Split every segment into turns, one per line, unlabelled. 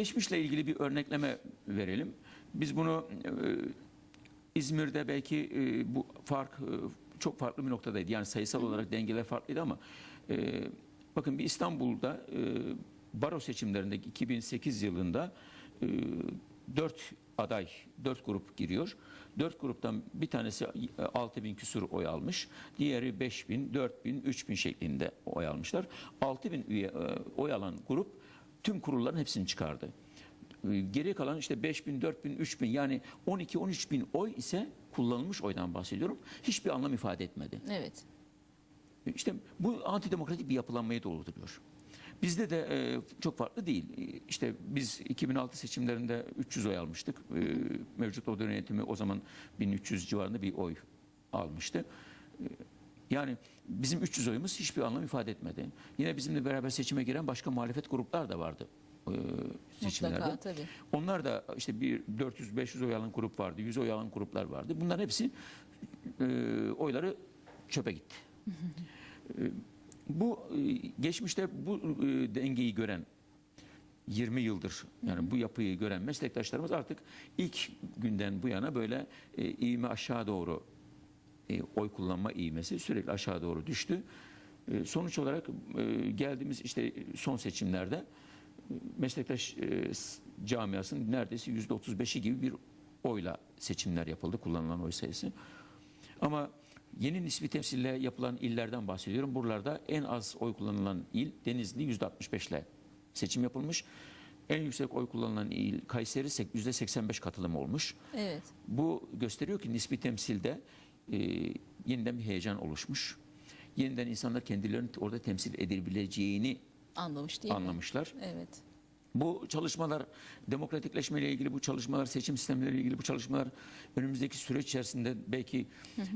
Geçmişle ilgili bir örnekleme verelim. Biz bunu e, İzmir'de belki e, bu fark e, çok farklı bir noktadaydı. Yani sayısal olarak dengeler farklıydı ama e, bakın bir İstanbul'da e, baro seçimlerinde 2008 yılında e, 4 aday, 4 grup giriyor. 4 gruptan bir tanesi 6 bin küsur oy almış. Diğeri 5 bin, 4 bin, 3 bin şeklinde oy almışlar. 6 bin üye, e, oy alan grup tüm kurulların hepsini çıkardı. E, Geri kalan işte 5 bin, 4 bin, 3 bin yani 12-13 bin oy ise kullanılmış oydan bahsediyorum. Hiçbir anlam ifade etmedi.
Evet.
İşte bu antidemokratik bir yapılanmayı doğurduruyor. Bizde de e, çok farklı değil. E, İşte biz 2006 seçimlerinde 300 oy almıştık. E, mevcut oda yönetimi o zaman 1300 civarında bir oy almıştı. E, yani bizim 300 oyumuz hiçbir anlam ifade etmedi. Yine bizimle beraber seçime giren başka muhalefet gruplar da vardı. e, seçimlerde.
Mutlaka tabii.
Onlar da işte bir 400-500 oy alan grup vardı, 100 oy alan gruplar vardı. Bunların hepsi e, oyları çöpe gitti. E, bu e, geçmişte bu e, dengeyi gören 20 yıldır yani bu yapıyı gören meslektaşlarımız artık ilk günden bu yana böyle e, iğme aşağı doğru e, oy kullanma iğmesi sürekli aşağı doğru düştü. E, sonuç olarak e, geldiğimiz işte son seçimlerde meslektaş e, camiasının neredeyse yüzde 35'i gibi bir oyla seçimler yapıldı kullanılan oy sayısı. Ama yeni nispi temsille yapılan illerden bahsediyorum. Buralarda en az oy kullanılan il Denizli yüzde 65 ile seçim yapılmış. En yüksek oy kullanılan il Kayseri sek- yüzde 85 katılım olmuş.
Evet.
Bu gösteriyor ki nispi temsilde e, yeniden bir heyecan oluşmuş. Yeniden insanlar kendilerini orada temsil edebileceğini
Anlamış değil mi?
anlamışlar.
Evet.
Bu çalışmalar demokratikleşme ile ilgili bu çalışmalar, seçim sistemleriyle ilgili bu çalışmalar önümüzdeki süreç içerisinde belki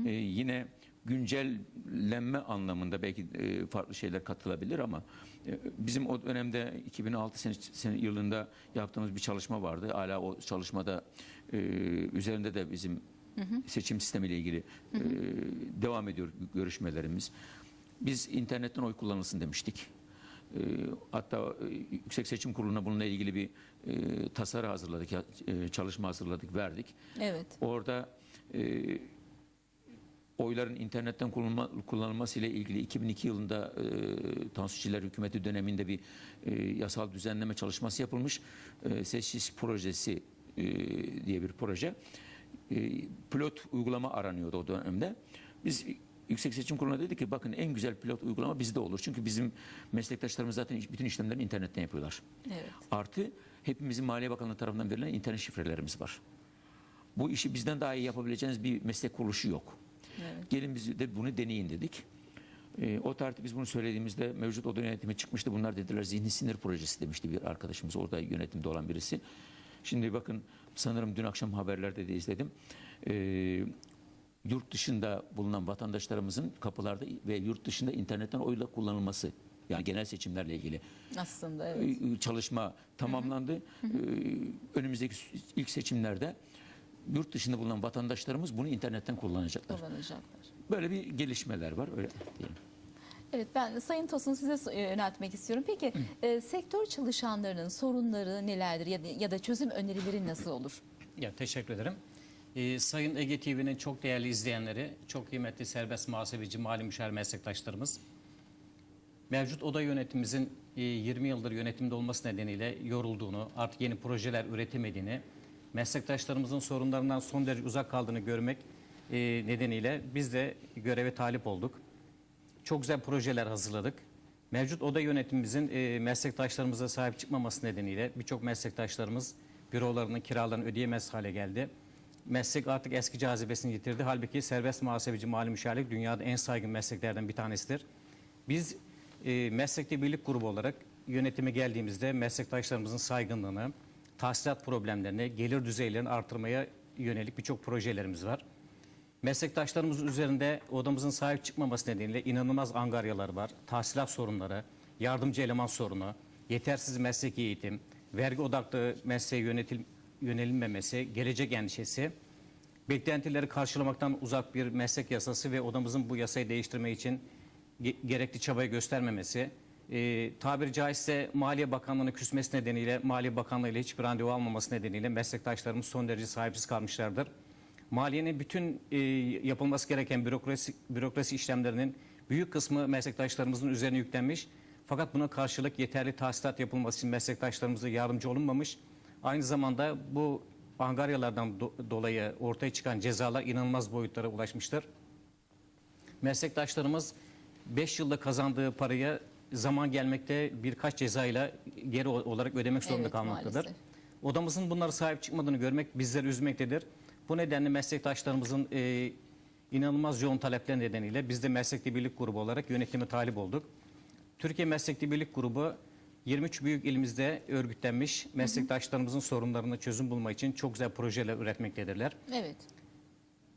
e, yine güncellenme anlamında belki e, farklı şeyler katılabilir ama e, bizim o dönemde 2006 sene, sene yılında yaptığımız bir çalışma vardı. Hala o çalışmada e, üzerinde de bizim seçim sistemiyle ilgili e, devam ediyor görüşmelerimiz. Biz internetten oy kullanılsın demiştik. E, hatta e, Yüksek Seçim Kurulu'na bununla ilgili bir e, tasarı hazırladık, ya- e, çalışma hazırladık, verdik.
Evet.
Orada e, oyların internetten kullanılma, kullanılması ile ilgili 2002 yılında e, Tansu Çiller hükümeti döneminde bir e, yasal düzenleme çalışması yapılmış. E, Seçiş projesi e, diye bir proje. E, pilot uygulama aranıyordu o dönemde. Biz Yüksek Seçim Kurulu'na dedik ki bakın en güzel pilot uygulama bizde olur. Çünkü bizim meslektaşlarımız zaten bütün işlemlerini internetten yapıyorlar.
Evet.
Artı hepimizin Maliye Bakanlığı tarafından verilen internet şifrelerimiz var. Bu işi bizden daha iyi yapabileceğiniz bir meslek kuruluşu yok.
Evet.
Gelin biz de bunu deneyin dedik. Ee, o tarihte biz bunu söylediğimizde mevcut oda yönetimi çıkmıştı. Bunlar dediler zihni sinir projesi demişti bir arkadaşımız orada yönetimde olan birisi. Şimdi bakın sanırım dün akşam haberlerde de izledim. Ee, yurt dışında bulunan vatandaşlarımızın kapılarda ve yurt dışında internetten oyla kullanılması yani genel seçimlerle ilgili
Aslında evet.
e, çalışma tamamlandı. E, Önümüzdeki ilk seçimlerde yurt dışında bulunan vatandaşlarımız bunu internetten kullanacaklar.
Kullanacaklar.
Böyle bir gelişmeler var öyle diyelim.
Evet ben Sayın Tosun size e, yöneltmek istiyorum. Peki e, sektör çalışanlarının sorunları nelerdir ya da, ya da çözüm önerileri nasıl olur?
Ya teşekkür ederim. Ee, Sayın Ege TV'nin çok değerli izleyenleri, çok kıymetli serbest muhasebeci, mali müşavir meslektaşlarımız. Mevcut oda yönetimimizin e, 20 yıldır yönetimde olması nedeniyle yorulduğunu, artık yeni projeler üretemediğini, meslektaşlarımızın sorunlarından son derece uzak kaldığını görmek e, nedeniyle biz de göreve talip olduk. Çok güzel projeler hazırladık. Mevcut oda yönetimimizin e, meslektaşlarımıza sahip çıkmaması nedeniyle birçok meslektaşlarımız bürolarının kiralarını ödeyemez hale geldi. Meslek artık eski cazibesini yitirdi. Halbuki serbest muhasebeci mali müşavirlik dünyada en saygın mesleklerden bir tanesidir. Biz e, meslekte birlik grubu olarak yönetime geldiğimizde meslektaşlarımızın saygınlığını, tahsilat problemlerini, gelir düzeylerini artırmaya yönelik birçok projelerimiz var. Meslektaşlarımızın üzerinde odamızın sahip çıkmaması nedeniyle inanılmaz angaryalar var. Tahsilat sorunları, yardımcı eleman sorunu, yetersiz mesleki eğitim, vergi odaklı mesleğe yönetil, yönelilmemesi, gelecek endişesi, beklentileri karşılamaktan uzak bir meslek yasası ve odamızın bu yasayı değiştirme için ge- gerekli çabayı göstermemesi, e, tabiri caizse Maliye Bakanlığı'nın küsmesi nedeniyle, Maliye Bakanlığı ile hiçbir randevu almaması nedeniyle meslektaşlarımız son derece sahipsiz kalmışlardır. Maliyenin bütün e, yapılması gereken bürokrasi, bürokrasi işlemlerinin büyük kısmı meslektaşlarımızın üzerine yüklenmiş. Fakat buna karşılık yeterli tahsilat yapılması için meslektaşlarımıza yardımcı olunmamış. Aynı zamanda bu angaryalardan do- dolayı ortaya çıkan cezalar inanılmaz boyutlara ulaşmıştır. Meslektaşlarımız 5 yılda kazandığı paraya zaman gelmekte birkaç cezayla geri olarak ödemek zorunda
Evet,
kalmaktadır.
maalesef.
Odamızın bunlara sahip çıkmadığını görmek bizleri üzmektedir. Bu nedenle meslektaşlarımızın e, inanılmaz yoğun talepler nedeniyle biz de Meslekli Birlik Grubu olarak yönetime talip olduk. Türkiye Meslekli Birlik Grubu 23 büyük ilimizde örgütlenmiş meslektaşlarımızın sorunlarına çözüm bulma için çok güzel projeler üretmektedirler.
Evet.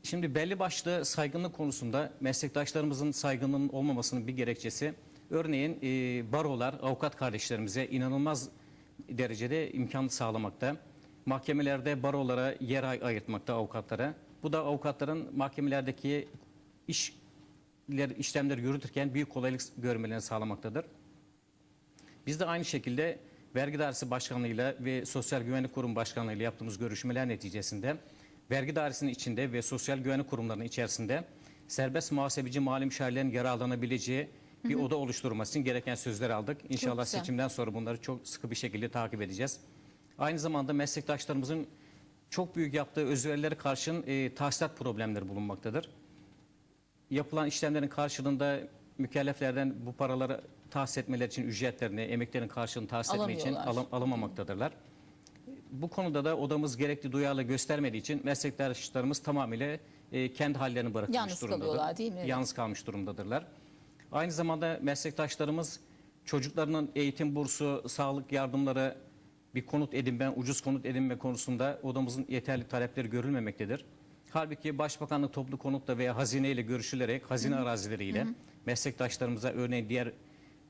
Şimdi belli başlı saygınlık konusunda meslektaşlarımızın saygınlığının olmamasının bir gerekçesi örneğin e, barolar avukat kardeşlerimize inanılmaz derecede imkan sağlamakta. Mahkemelerde barolara yer ay- ayırtmakta avukatlara. Bu da avukatların mahkemelerdeki işler, işlemleri yürütürken büyük kolaylık görmelerini sağlamaktadır. Biz de aynı şekilde Vergi Dairesi Başkanlığı'yla ve Sosyal Güvenlik Kurum Başkanlığı'yla yaptığımız görüşmeler neticesinde Vergi Dairesi'nin içinde ve Sosyal Güvenlik Kurumlarının içerisinde serbest muhasebeci mali müşavirlerin yararlanabileceği bir oda oluşturulması için gereken sözler aldık. İnşallah seçimden sonra bunları çok sıkı bir şekilde takip edeceğiz. Aynı zamanda meslektaşlarımızın çok büyük yaptığı özverilere karşın e, tahsilat problemleri bulunmaktadır yapılan işlemlerin karşılığında mükelleflerden bu paraları tahsis etmeleri için ücretlerini, emeklerin karşılığını tahsis etmek için
Alamıyorlar.
alım, alamaktadırlar. Bu konuda da odamız gerekli duyarlı göstermediği için meslektaşlarımız tamamıyla e, kendi hallerini bırakmış
Yalnız
durumdadır.
kalıyorlar, değil mi? Evet.
Yalnız kalmış durumdadırlar. Aynı zamanda meslektaşlarımız çocuklarının eğitim bursu, sağlık yardımları, bir konut edinme, ucuz konut edinme konusunda odamızın yeterli talepleri görülmemektedir. Halbuki Başbakanlık toplu konutla veya hazine ile görüşülerek hazine arazileriyle meslektaşlarımıza örneğin diğer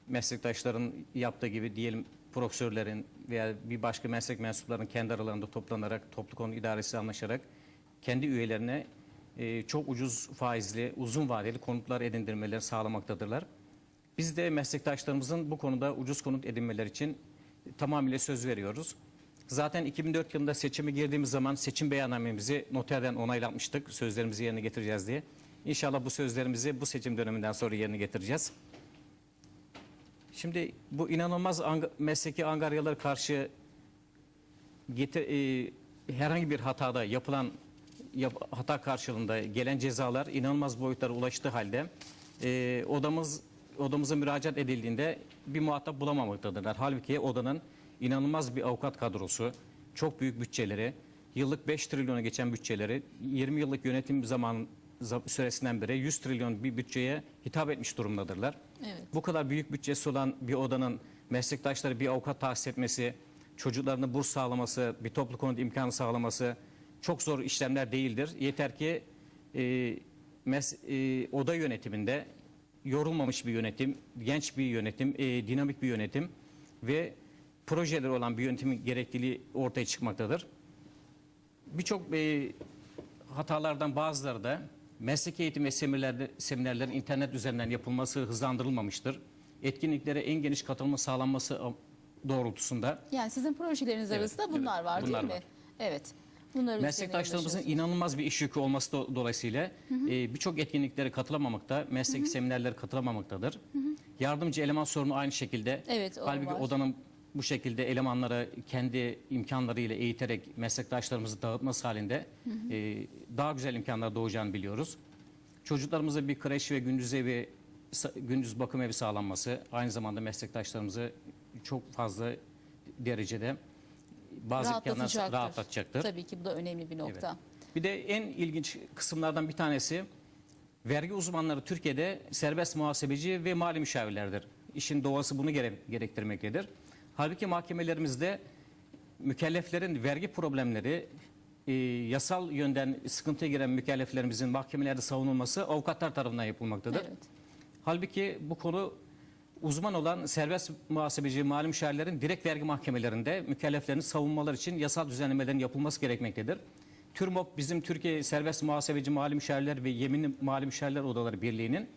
meslektaşların yaptığı gibi diyelim profesörlerin veya bir başka meslek mensuplarının kendi aralarında toplanarak toplu konut idaresi anlaşarak kendi üyelerine e, çok ucuz faizli uzun vadeli konutlar edindirmeleri sağlamaktadırlar. Biz de meslektaşlarımızın bu konuda ucuz konut edinmeler için tamamıyla söz veriyoruz. Zaten 2004 yılında seçime girdiğimiz zaman seçim beyannamemizi noterden onaylatmıştık. Sözlerimizi yerine getireceğiz diye. İnşallah bu sözlerimizi bu seçim döneminden sonra yerine getireceğiz. Şimdi bu inanılmaz anga- mesleki angaryalara karşı e, herhangi bir hatada yapılan yap- hata karşılığında gelen cezalar inanılmaz boyutlara ulaştığı halde e, odamız odamıza müracaat edildiğinde bir muhatap bulamamaktadır. Halbuki odanın inanılmaz bir avukat kadrosu, çok büyük bütçeleri, yıllık 5 trilyona geçen bütçeleri, 20 yıllık yönetim zaman za- süresinden beri 100 trilyon bir bütçeye hitap etmiş durumdadırlar.
Evet.
Bu kadar büyük bütçesi olan bir odanın meslektaşları bir avukat tahsis etmesi, çocuklarına burs sağlaması, bir toplu konut imkanı sağlaması çok zor işlemler değildir. Yeter ki e, mes- e, oda yönetiminde yorulmamış bir yönetim, genç bir yönetim, e, dinamik bir yönetim ve projeleri olan bir yönetimin gerekliliği ortaya çıkmaktadır. Birçok e, hatalardan bazıları da meslek eğitim ve seminerlerde, seminerlerin internet üzerinden yapılması hızlandırılmamıştır. Etkinliklere en geniş katılma sağlanması doğrultusunda
Yani sizin projeleriniz
Evet,
arasında bunlar
evet,
var
bunlar
değil mi?
var.
Evet. Bunları
meslektaşlarımızın inanılmaz bir iş yükü olması do- dolayısıyla e, birçok etkinliklere katılamamakta, mesleki seminerlere katılamamaktadır. Yardımcı eleman sorunu aynı şekilde.
Evet, o
Halbuki
var.
odanın bu şekilde elemanları kendi imkanlarıyla eğiterek meslektaşlarımızı dağıtması halinde e, daha güzel imkanlar doğacağını biliyoruz. Çocuklarımıza bir kreş ve gündüz evi, gündüz bakım evi sağlanması aynı zamanda meslektaşlarımızı çok fazla derecede bazı imkanlar
rahatlatacaktır. Tabii ki bu da önemli bir nokta.
Bir de en ilginç kısımlardan bir tanesi vergi uzmanları Türkiye'de serbest muhasebeci ve mali müşavirlerdir. İşin doğası bunu gere- gerektirmektedir. Halbuki mahkemelerimizde mükelleflerin vergi problemleri e, yasal yönden sıkıntıya giren mükelleflerimizin mahkemelerde savunulması avukatlar tarafından yapılmaktadır.
Evet.
Halbuki bu konu uzman olan serbest muhasebeci mali müşavirlerin direkt vergi mahkemelerinde mükelleflerini savunmalar için yasal düzenlemelerin yapılması gerekmektedir. TÜRMOP bizim Türkiye Serbest Muhasebeci Mali Müşavirler ve Yeminli Mali Müşavirler Odaları Birliği'nin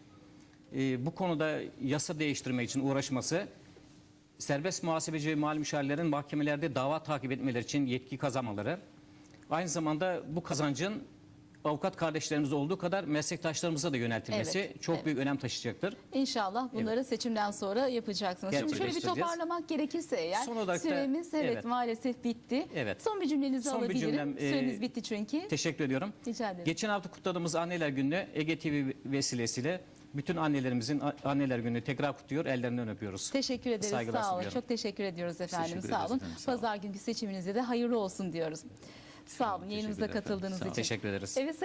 e, bu konuda yasa değiştirmek için uğraşması serbest muhasebeci ve mali müşavirlerin mahkemelerde dava takip etmeleri için yetki kazanmaları. Aynı zamanda bu kazancın avukat kardeşlerimiz olduğu kadar meslektaşlarımıza da yöneltilmesi
Evet,
çok
evet.
büyük önem taşıyacaktır.
İnşallah bunları seçimden sonra yapacaksınız. Şimdi şöyle bir toparlamak gerekirse eğer
Son olarak da-
süremiz evet,
evet.
maalesef bitti.
Evet.
Son bir cümlenizi
Son bir
alabilirim.
cümlem, e,
bitti çünkü.
Teşekkür ediyorum.
Rica ederim.
Geçen hafta kutladığımız Anneler Günü'nü Ege TV vesilesiyle bütün annelerimizin Anneler Günü'nü tekrar kutluyor, ellerinden öpüyoruz.
Teşekkür ederiz.
Saygılar
Sağ olun.
sunuyorum.
Çok teşekkür ediyoruz efendim.
Teşekkür
Sağ olun.
efendim, sağ olun.
Pazar günkü seçiminizde de hayırlı olsun diyoruz. Sağ olun yayınımıza katıldığınız
sağ olun.
için.
Teşekkür ederiz.
Evet Sayın